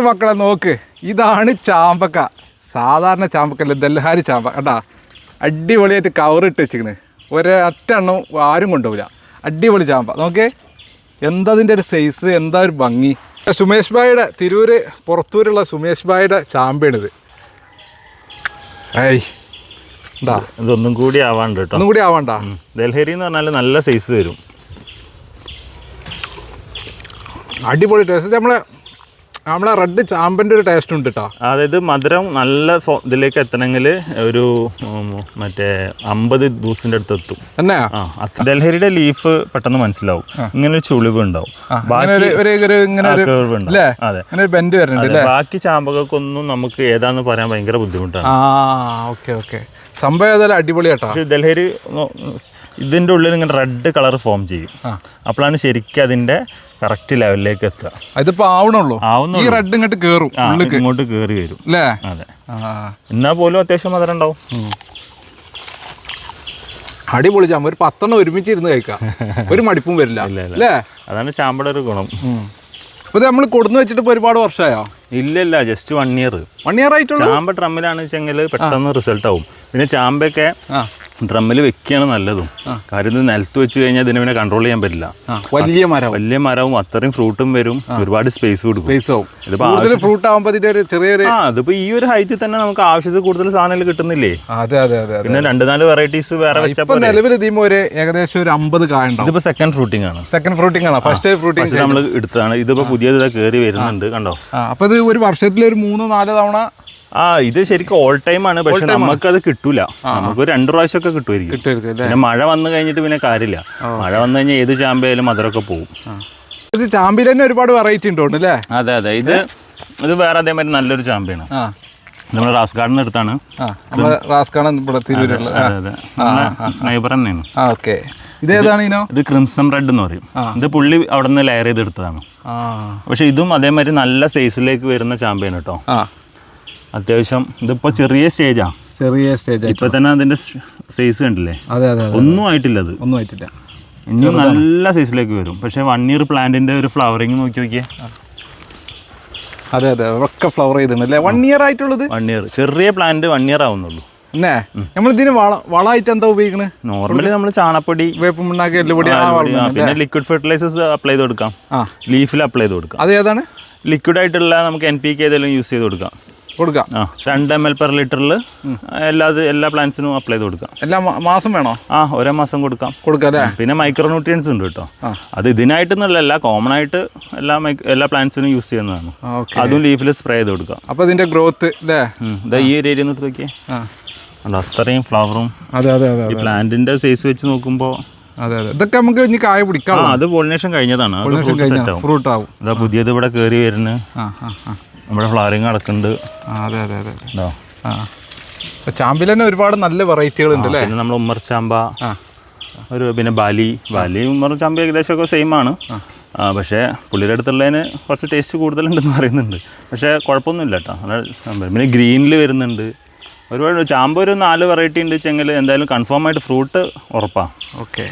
മക്കളെ നോക്ക്. ഇതാണ് ചാമ്പക്ക. സാധാരണ ചാമ്പക്കല്ല ദൽഹാരി ചാമ്പ. കേട്ടാ അടിപൊളിയായിട്ട് കവർ ഇട്ട് വെച്ചിക്കണ് ഒരൊറ്റ എണ്ണം ആരും കൊണ്ടുപോകില്ല അടിപൊളി ചാമ്പ. നോക്കേ. എന്താ അതിന്റെ ഒരു സൈസ് എന്താ ഒരു ഭംഗി. സുമേഷ് ഭായിയുടെ തിരൂര് പുറത്തൂരുള്ള സുമേഷ് ഭായിയുടെ ചാമ്പയാണിത്. ഏയ്. എന്താ? ഇതൊന്നും കൂടി ആവാണ്ട് കേട്ടോ. ഒന്നും കൂടി ആവാണ്ട. ദൽഹരി എന്ന് പറഞ്ഞാൽ നല്ല സൈസ് വരും. അടിപൊളി ടേസ്റ്റ് നമ്മളെ നമ്മളെ റെഡ് ചാമ്പന്റെ ഒരു ടേസ്റ്റ് ഉണ്ട് കേട്ടോ അതായത് മധുരം നല്ല ഇതിലേക്ക് എത്തണമെങ്കിൽ ഒരു മറ്റേ അമ്പത് ദിവസത്തിന്റെ അടുത്ത് എത്തും. അത് ഡൽഹരിയുടെ ലീഫ് പെട്ടെന്ന് മനസ്സിലാവും. ഇങ്ങനെ ഒരു ചുളിവ് ഉണ്ടാവും. ബാക്കി ചാമ്പകൾക്കൊന്നും നമുക്ക് ഏതാന്ന് പറയാൻ ഭയങ്കര ബുദ്ധിമുട്ടാണ്. സംഭവം ഏതായാലും അടിപൊളിയാട്ടാ പക്ഷെ ഡൽഹരി ഇതിന്റെ ഉള്ളിൽ ഇങ്ങനെ റെഡ് കളർ ഫോം ചെയ്യും. അപ്പോഴാണ് ശരിക്കും അതിന്റെ കറക്റ്റ് ലെവലിലേക്ക് എത്തുക. ഇതിപ്പോ ആവണുള്ളൂ. ഈ റെഡ് ഇങ്ങോട്ട് കയറും ഇങ്ങോട്ട് കയറി വരും. അല്ലേ അതെ. ആ. എന്നാൽ പോലും അത്യാവശ്യം മധുരം ഉണ്ടാവും അടിപൊളി ചാമ്പ ഒരു പത്തെണ്ണം ഒരുമിച്ച് ഇരുന്ന് കഴിക്കാം. ഒരു മടിപ്പും വരില്ല. അല്ലേ അതാണ് ചാമ്പയുടെ ഒരു ഗുണം. അപ്പോൾ നമ്മൾ കൊടുന്ന് വെച്ചിട്ട് ഇപ്പോൾ ഒരുപാട് വർഷമായോ? ഇല്ല ഇല്ല. Just one year one year ആയിട്ടുള്ളൂ? ചാമ്പ ഡ്രമ്മിലാണ് വെച്ചെങ്കിൽ പെട്ടെന്ന് റിസൾട്ട് ആവും. പിന്നെ ചാമ്പയൊക്കെ ഡ്രമ്മിൽ വെക്കുകയാണ് നല്ലതും. കാര്യം ഇത് നിലത്ത് വെച്ച് കഴിഞ്ഞാൽ ഇതിനെ പിന്നെ കൺട്രോൾ ചെയ്യാൻ പറ്റില്ല. വലിയ മരം വലിയ മരവും അത്രയും ഫ്രൂട്ടും വരും. ഒരുപാട് സ്പേസ് കൊടുക്കും സ്പേസ് ആവും. ഇതിപ്പോ ഫ്രൂട്ട് ഒരു ചെറിയൊരു ആ അതിപ്പോ ഈ ഒരു ഹൈറ്റിൽ തന്നെ നമുക്ക് ആവശ്യത്തിൽ കൂടുതൽ സാധനങ്ങൾ കിട്ടുന്നില്ലേ? അതെ അതെ അതെ പിന്നെ രണ്ട് നാല് വെറൈറ്റീസ് വേറെ നിലവിൽ ഇതിമോ ഒരു ഏകദേശം ഒരു അമ്പത് ഇതിപ്പോ സെക്കൻഡ് ഫ്രൂട്ടിംഗ് ആണ്. സെക്കൻഡ് ഫ്രൂട്ടിംഗ് ആണ്. ഫസ്റ്റ് ഫ്രൂട്ടിംഗ് നമ്മൾ എടുത്തതാണ്. ഇതിപ്പോ പുതിയ കയറി വരുന്നുണ്ട് കണ്ടോ? അപ്പൊ ഇത് ഒരു വർഷത്തിൽ ഒരു മൂന്നോ നാലോ തവണ ആ ഇത് ശരിക്കും ഓൾ ടൈം ആണ് പക്ഷെ നമുക്ക് അത് കിട്ടൂല. നമുക്ക് ഒരു രണ്ട് പ്രാവശ്യമൊക്കെ കിട്ടുമായിരിക്കും. കിട്ടുമായിരിക്കും പിന്നെ മഴ വന്നു കഴിഞ്ഞിട്ട് പിന്നെ കാര്യമില്ല. മഴ വന്നു കഴിഞ്ഞാൽ ഏത് ചാമ്പയായാലും മധുരമൊക്കെ പോകും ഇത് ചാമ്പിയിൽ തന്നെ ഒരുപാട് വെറൈറ്റി ഉണ്ടോണ്ട് അല്ലേ? അതെ അതെ. ഇത് ഇത് വേറെ അതേമാതിരി നല്ലൊരു ചാമ്പയാണ്. നമ്മുടെ നമ്മൾ റാസ് ഗാർഡൻ എടുത്താണ് റാസ് ഗാർഡൻ ഇവിടെ തിരൂരുള്ള നൈബർ തന്നെയാണ്. ഓക്കെ. ഇതേതാണ് ഇത് ക്രിംസൺ റെഡ് എന്ന് പറയും. ഇത് പുള്ളി അവിടെ നിന്ന് ലെയർ ചെയ്ത് എടുത്തതാണ് ആ. പക്ഷെ ഇതും അതേമാതിരി നല്ല സൈസിലേക്ക് വരുന്ന ചാമ്പയാണ് കേട്ടോ. ആ. അത്യാവശ്യം ഇതിപ്പോ ചെറിയ സ്റ്റേജാണ് ചെറിയ സ്റ്റേജ് ഇപ്പൊ തന്നെ അതിന്റെ സൈസ് കണ്ടില്ലേ? അതെ അതെ ഒന്നും ആയിട്ടില്ല അത്. ഒന്നും ആയിട്ടില്ല. ഇനി നല്ല സൈസിലേക്ക് വരും. പക്ഷെ വൺ ഇയർ പ്ലാന്റിന്റെ ഒരു ഫ്ലവറിങ് നോക്കി നോക്കിയേ. അതെ അതെ ഒക്കെ ഫ്ലവർ ചെയ്തിട്ടുണ്ടല്ലേ വൺ ഇയർ ആയിട്ടുള്ളത്? വൺ ഇയർ ചെറിയ പ്ലാന്റ് വൺ ഇയർ ആവുന്നുള്ളൂ. നമ്മൾ ഇതിന് വള വളമായിട്ട് എന്താ ഉപയോഗിക്കുന്നത് നോർമലി നമ്മൾ ചാണപ്പൊടി വേപ്പ് മുണ്ണാക്കി എല്ലുപൊടി പിന്നെ ലിക്വിഡ് ഫെർട്ടിലൈസേഴ്സ് അപ്ലൈ ചെയ്ത് കൊടുക്കാം. ലീഫിൽ അപ്ലൈ ചെയ്ത് കൊടുക്കാം. അത് ഏതാണ്? ലിക്വിഡ് ആയിട്ടുള്ള നമുക്ക് എൻ പി കെ ഏതെങ്കിലും യൂസ് ചെയ്ത് കൊടുക്കാം. കൊടുക്കാം. ആ രണ്ട് എം എൽ പെർ ലിറ്ററിൽ എല്ലാ എല്ലാ പ്ലാന്റ്സിനും അപ്ലൈ ചെയ്ത് കൊടുക്കാം. എല്ലാ മാസം വേണോ? ആ ഒരേ മാസം കൊടുക്കാം. കൊടുക്കാം അല്ലേ? പിന്നെ മൈക്രോ ന്യൂട്രിയൻസ് ഉണ്ട് കേട്ടോ. അത് ഇതിനായിട്ടെന്നല്ല കോമൺ ആയിട്ട് എല്ലാ എല്ലാ പ്ലാന്റ്സിനും യൂസ് ചെയ്യുന്നതാണ്. അതും ലീഫിൽ സ്പ്രേ ചെയ്ത് കൊടുക്കാം. അപ്പോൾ ഇതിന്റെ ഗ്രോത്ത് അല്ലേ. ഇതാ ഈ ഒരു ഏരിയ എടുത്ത് നോക്കിയേ. അത്രയും ഫ്ലവറും അതെ അതെ അതെ ഈ പ്ലാന്റിന്റെ സൈസ് വെച്ച് നോക്കുമ്പോൾ അതെ അതെ. ഇതൊക്കെ നമുക്ക് ഇനി കായ പിടിക്കാം അത് പോളിനേഷൻ കഴിഞ്ഞതാണ്. ഫ്രൂട്ട് ആവും. ഇതാ പുതിയത് ഇവിടെ കയറി വരുന്നത്. ആ ആ ആ. നമ്മുടെ ഫ്ലവറിങ് നടക്കുന്നുണ്ട്. അതെ അതെ അതെ ആ. ചാമ്പിൽ തന്നെ ഒരുപാട് നല്ല വെറൈറ്റികൾ ഉണ്ട് അല്ലേ? പിന്നെ നമ്മൾ ഉമ്മർ ചാമ്പ ഒരു പിന്നെ ബാലി. ബാലി ഉമ്മർ ചാമ്പ ഏകദേശം ഒക്കെ സെയിം ആണ്. പക്ഷേ പുള്ളിയുടെ അടുത്തുള്ളതിന് കുറച്ച് ടേസ്റ്റ് കൂടുതലുണ്ടെന്ന് പറയുന്നുണ്ട്. പക്ഷേ കുഴപ്പമൊന്നുമില്ല കേട്ടോ നല്ല പിന്നെ ഗ്രീനിൽ വരുന്നുണ്ട്. ഒരുപാട് ചാമ്പ ഒരു നാല് വെറൈറ്റി ഉണ്ട്. വെച്ചെങ്കിൽ എന്തായാലും കൺഫേം ആയിട്ട് ഫ്രൂട്ട് ഉറപ്പാണ് ഓക്കെ